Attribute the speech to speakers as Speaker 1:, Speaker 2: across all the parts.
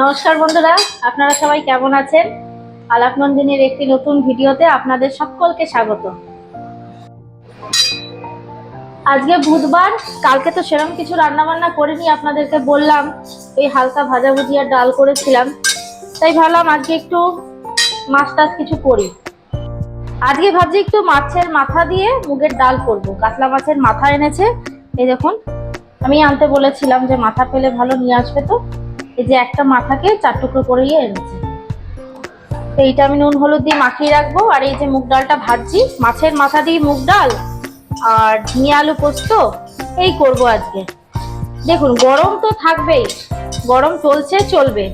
Speaker 1: নমস্কার বন্ধুরা, আপনারা সবাই কেমন আছেন? আলাপ নন্দিনীর একটি নতুন ভিডিওতে আপনাদের সকলকে স্বাগত। আজকে বুধবার, কালকে তো সেরকম কিছু রান্না বান্না করিনি, আপনাদেরকে বললাম এই হালকা ভাজা ভুজি আর ডাল করেছিলাম। তাই ভাবলাম আজকে একটু মাছ টাছ কিছু করি। আজকে ভাবছি একটু মাছের মাথা দিয়ে মুগের ডাল করব। কাতলা মাছের মাথা এনেছে। এই দেখুন, আমি আনতে বলেছিলাম যে মাথা পেলে ভালো নিয়ে আসবে তো। এই যে একটা মাথাকে চার টুকরো করেই এনেছে তো এইটা আমি নুন, হলুদ দিয়ে মাখিয়ে রাখব। আর এই যে মুগ ডালটা ভাজছি, মাছের মাথা দিয়ে মুগ ডাল আর ঝিঙে আলু পোস্ত, এই করব আজকে। দেখুন, গরম তো থাকবেই, গরম চলছে, চলবে।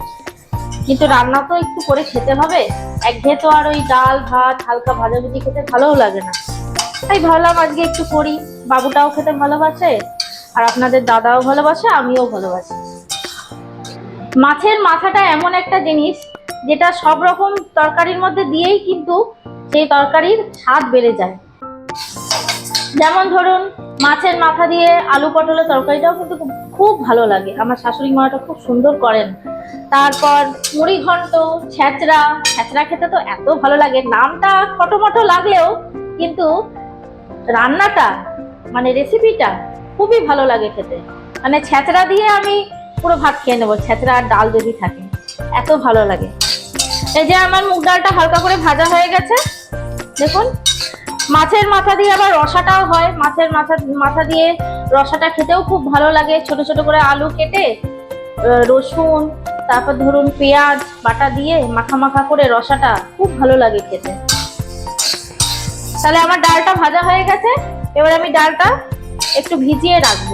Speaker 1: কিন্তু রান্না তো একটু করে খেতে হবে। একঘেয়ে তো আর ওই ডাল, ভাত, হালকা ভাজাভুজি খেতে ভালোও লাগে না। তাই ভাবলাম আজকে একটু করি। বাবুটাও খেতে ভালোবাসে, আর আপনাদের দাদাও ভালোবাসে, আমিও ভালোবাসি। মাছের মাথাটা এমন একটা জিনিস যেটা সব রকম তরকারির মধ্যে দিয়েই কিন্তু সেই তরকারির স্বাদ বেড়ে যায়। যেমন ধরুন, মাছের মাথা দিয়ে আলু পটলের তরকারিটাও কিন্তু খুব- ভালো লাগে। আমার শাশুড়ি মাটা খুব সুন্দর করেন। তারপর মুড়ি ঘন্ট ছ্যাঁচড়া ছ্যাঁচড়া খেতে তো এত ভালো লাগে। নামটা ফটোমটো লাগলেও কিন্তু রান্নাটা মানে রেসিপিটা খুবই ভালো লাগে খেতে। মানে ছ্যাঁচড়া দিয়ে আমি পুরো ভাত খেয়ে নেব ছ্যাঁচড়া আর ডাল যদি থাকে। এত ভালো লাগে। এই যে আমার মুগ ডালটা হালকা করে ভাজা হয়ে গেছে, দেখুন। মাছের মাথা দিয়ে আবার রসাটাও হয়। মাছের মাথা মাথা দিয়ে রসাটা খেতেও খুব ভালো লাগে। ছোট ছোট করে আলু কেটে রসুন, তারপর ধরুন পেঁয়াজ, বাটা দিয়ে মাখা মাখা করে রসাটা খুব ভালো লাগে খেতে। তাহলে আমার ডালটা ভাজা হয়ে গেছে। এবার আমি ডালটা একটু ভিজিয়ে রাখব।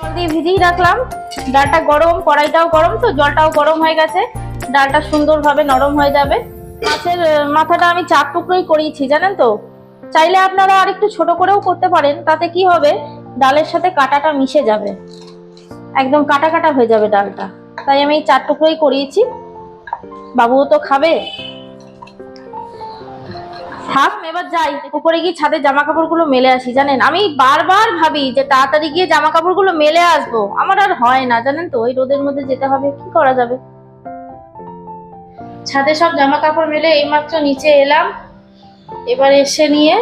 Speaker 1: জল দিয়ে ভিজিয়ে রাখলাম। ডালটা গরম, কড়াইটাও গরম তো, জলটাও গরম হয়ে গেছে। ডালটা সুন্দরভাবে নরম হয়ে যাবে। মাছের মাথাটা আমি চার টুকরোই করিয়েছি, জানেন তো? চাইলে আপনারা আর একটু ছোট করেও করতে পারেন, তাতে কি হবে? ডালের সাথে কাটাটা মিশে যাবে। একদম কাটা কাটা হয়ে যাবে ডালটা। তাই আমি চার টুকরোই করিয়েছি। বাবুও তো খাবে। থাক এবার যাই। উপরে গিয়ে ছাদের জামা কাপড়গুলো মেলে আসি, জানেন? আমি বারবার ভাবি যে তাড়াতাড়ি গিয়ে জামা কাপড়গুলো মেলে আসব। আমার আর হয় না, জানেন তো? ওই রোদের মধ্যে যেতে হবে, কি করা যাবে? ছাদে সব জামা কাপড় মেলে এইমাত্র নিচে এলাম। এবার এসে নিয়ে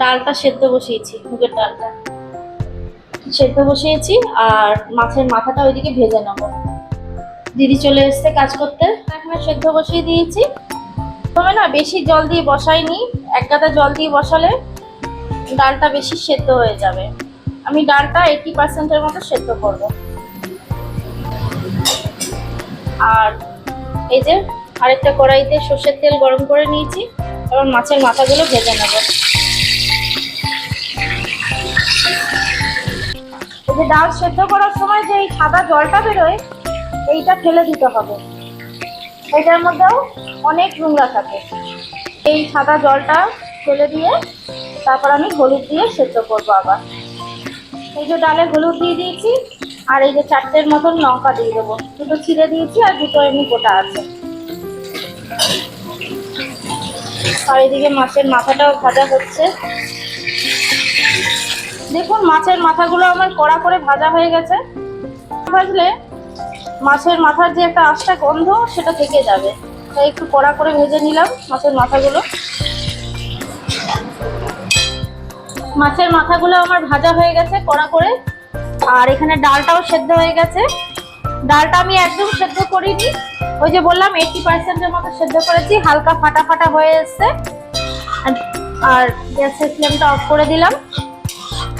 Speaker 1: ডালটা সেদ্ধ বসিয়েছি, মুগের ডালটা। সেদ্ধ বসিয়েছি আর মাছের মাথাটা ওইদিকে ভেজে নেব। দিদি চলে এসছে কাজ করতে। এখানে সেদ্ধ বসিয়ে দিয়েছি। তবে না, বেশি জল দিয়ে বসাইনি, এক গাদা জল দিয়ে বসালে ডালটা বেশি সেদ্ধ হয়ে যাবে। আমি ডালটা এইটি পার্সেন্টের মতো সেদ্ধ করব। আর এই যে আরেকটা কড়াইতে সর্ষের তেল গরম করে নিয়েছি, এবার মাছের মাথাগুলো ভেজে নেব। এই যে ডাল সেদ্ধ করার সময় যে এই সাদা জলটা বেরোয়, এইটা ফেলে দিতে হবে। এটার মধ্যেও অনেক নোংরা থাকে। এই সাদা জলটা ফেলে দিয়ে তারপর আমি হলুদ দিয়ে সেদ্ধ করব আবার। এই যে ডালে হলুদ দিয়ে দিয়েছি, আর এই যে চারটের মতন লঙ্কা দিয়ে দেবো। দুটো ছিঁড়ে দিয়েছি আর দুটো এমনি গোটা আছে। আর এদিকে মাছের মাথাটাও ভাজা হচ্ছে। দেখুন, মাছের মাথাগুলো আমার কড়া করে ভাজা হয়ে গেছে। ভাজলে মাছের মাথার যে একটা আস্তা গন্ধ, সেটা থেকে যাবে। একটু কড়া করে ভেজে নিলাম মাছের মাথাগুলো। মাছের মাথাগুলো আমার ভাজা হয়ে গেছে কড়া করে। আর এখানে ডালটাও সেদ্ধ হয়ে গেছে। ডালটা আমি একদম সেদ্ধ করিনি। ওই যে বললাম এইটি পার্সেন্টের মতো সেদ্ধ করেছি। হালকা ফাটা ফাটা হয়ে এসছে। আর- গ্যাসের ফ্লেমটা অফ করে দিলাম।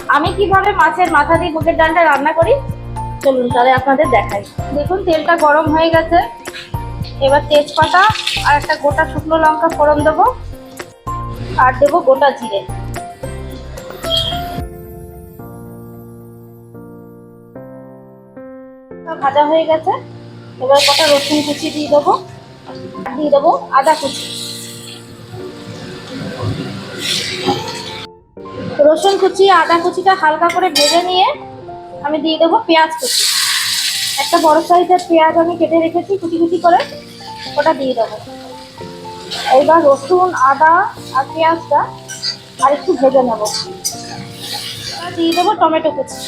Speaker 1: আমি কীভাবে মাছের মাথা দিয়ে মুগের ডালটা রান্না করি? চলুন তাহলে আপনাদের দেখাই। দেখুন, তেলটা গরম হয়ে গেছে। এবার তেজপাতা আর একটা গোটা শুকনো লঙ্কা ফোড়ন দেবো আর দেবো গোটা জিরে। ভাজা হয়ে গেছে। এবার কটা রসুন কুচি দিয়ে দেবো। দিয়ে দেবো আদা কুচি। রসুন কুচি আদা কুচিটা হালকা করে ভেজে নিয়ে আমি দিয়ে দেবো পেঁয়াজ কুচি। একটা বড় সাইজের পেঁয়াজ আমি কেটে রেখেছি, কুচি কুচি করে ওটা দিয়ে দেবো। এইবার রসুন, আদা আর পেঁয়াজটা আর একটু ভেজে নেব। এবার দিয়ে দেবো টমেটো কুচি।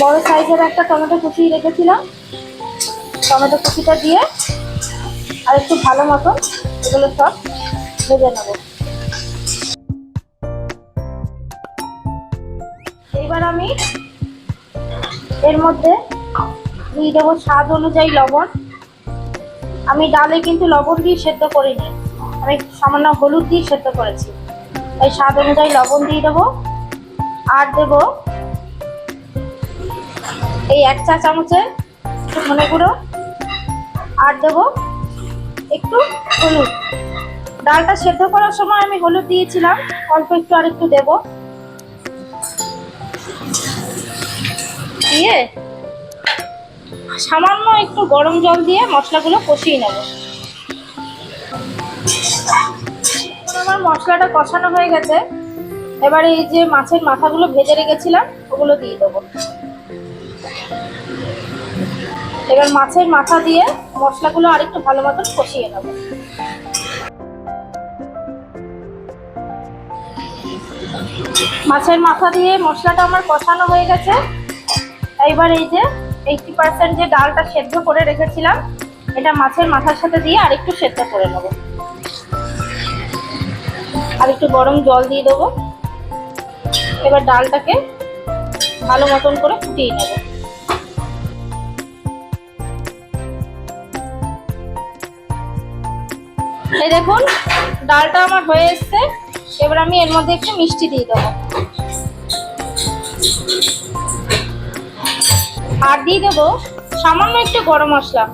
Speaker 1: বড় সাইজের একটা টমেটো কুচিয়ে রেখেছিলাম। টমেটো কুচিটা দিয়ে আর একটু ভালো মতন এগুলো সব ভেজে নেব। এইবার আমি এর মধ্যে দিয়ে দেবো স্বাদ অনুযায়ী লবণ। আমি ডালে কিন্তু লবণ দিয়ে সেদ্ধ করিনি। আমি সামান্য হলুদ দিয়ে সেদ্ধ করেছি। তাই স্বাদ অনুযায়ী লবণ দিয়ে দেবো। আর দেব এই এক চা চামচে একটু ধনে গুঁড়ো। আর দেব একটু হলুদ। ডালটা সেদ্ধ করার সময় আমি হলুদ দিয়েছিলাম। অল্প একটু আর একটু দেবো। দিয়ে সামান্য একটু গরম জল দিয়ে মশলাগুলো কষিয়ে নেব। আমার মশলাটা কষানো হয়ে গেছে। এবার এই যে মাছের মাথাগুলো ভেজে রেখেছিলাম, ওগুলো দিয়ে দেবো। এবার মাছের মাথা দিয়ে মশলাগুলো আরেকটু ভালো মতন কষিয়ে নেব। মাছের মাথা দিয়ে মশলাটা আমার কষানো হয়ে গেছে। এইবার এই যে এইটি পার্সেন্ট যে ডালটা সেদ্ধ করে রেখেছিলাম, এটা মাছের মাথার সাথে দিয়ে আর একটু সেদ্ধ করে নেব। আর একটু গরম জল দিয়ে দেবো। এবার ডালটাকে ভালো মতন করে ফুটিয়ে নেব। এই দেখুন, ডালটা আমার হয়ে এসছে। এবার আমি এর মধ্যে একটু মিষ্টি দিয়ে দেবো। আর দিয়ে দেবো সামান্য একটু গরম মশলা।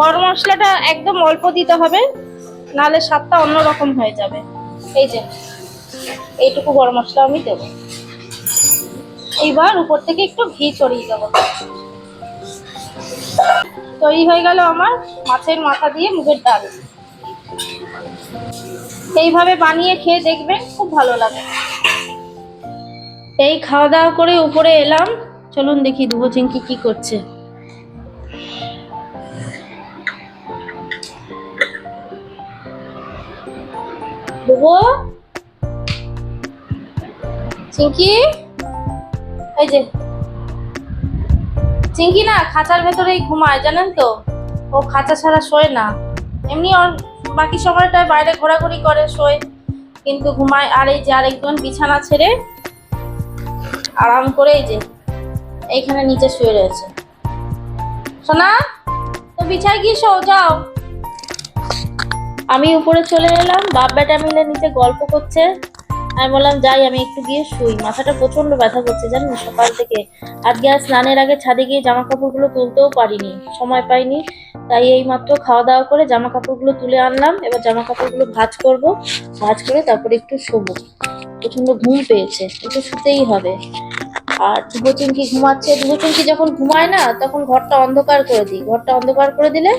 Speaker 1: গরম মশলাটা একদম অল্প দিতে হবে, নাহলে স্বাদটা অন্যরকম হয়ে যাবে। এই যে, এইটুকু গরম মশলা আমি দেবো। এইবার উপর থেকে একটু ঘি ছড়িয়ে দেবো। তৈরি হয়ে গেল আমার মাছের মাথা দিয়ে মুগের ডাল। এইভাবে বানিয়ে খেয়ে দেখবেন খুব ভালো লাগে। এই খাওয়া দাওয়া করে উপরে এলাম। চলুন দেখি দুবো চিংকি কি করছে। দুবো? চিংকি? এই যে। চিংকি না খাঁচার ভেতরেই ঘুমায়, জানেন তো? ও খাঁচা ছাড়া শোয় না। এমনি ওর বাকি সময়টায় বাইরে ঘোরাঘুরি করে, শোয়, কিন্তু ঘুমায়। আর এই যে আরেকজন বিছানা ছেড়ে আরাম করে এই যে এইখানে নিচে শুয়ে রয়েছে। সোনা, তো বিছায় গিয়ে শো, যাও। আমি উপরে চলে এলাম বাপ বেটা মিলে নিচে গল্প করছে। আমি বললাম, যাই, আমি একটু গিয়ে শুই। মাথাটা প্রচণ্ড ব্যথা করছে জানেন সকাল থেকে। আজকে আর স্নানের আগে ছাদে গিয়ে জামা কাপড়গুলো তুলতেও পারিনি। সময় পাইনি। তাই এই মাত্র খাওয়া দাওয়া করে জামা কাপড়গুলো তুলে আনলাম। এবার জামা কাপড়গুলো ভাজ করব। ভাঁজ করে তারপরে একটু শোবো। প্রচণ্ড ঘুম পেয়েছে। একটু শুতেই হবে। আর ধুবোচুমকি ঘুমাচ্ছে? ধুবোচুমকি যখন ঘুমায় না, তখন ঘরটা অন্ধকার করে দিই। ঘরটা অন্ধকার করে দিলে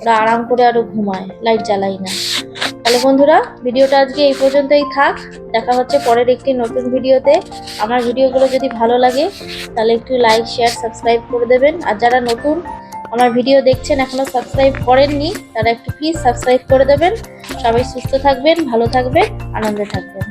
Speaker 1: ওরা আরাম করে আরও ঘুমায়, লাইট জ্বালাই না। তাহলে বন্ধুরা, ভিডিওটা আজকে এই পর্যন্তই থাক। দেখা হচ্ছে পরের একটি নতুন ভিডিওতে। আমার ভিডিওগুলো যদি ভালো লাগে, তাহলে একটু লাইক শেয়ার সাবস্ক্রাইব করে দেবেন। আর যারা নতুন আমার ভিডিও দেখছেন, এখনও সাবস্ক্রাইব করেননি, তারা একটু প্লিজ সাবস্ক্রাইব করে দেবেন। সবাই সুস্থ থাকবেন, ভালো থাকবেন, আনন্দে থাকবেন।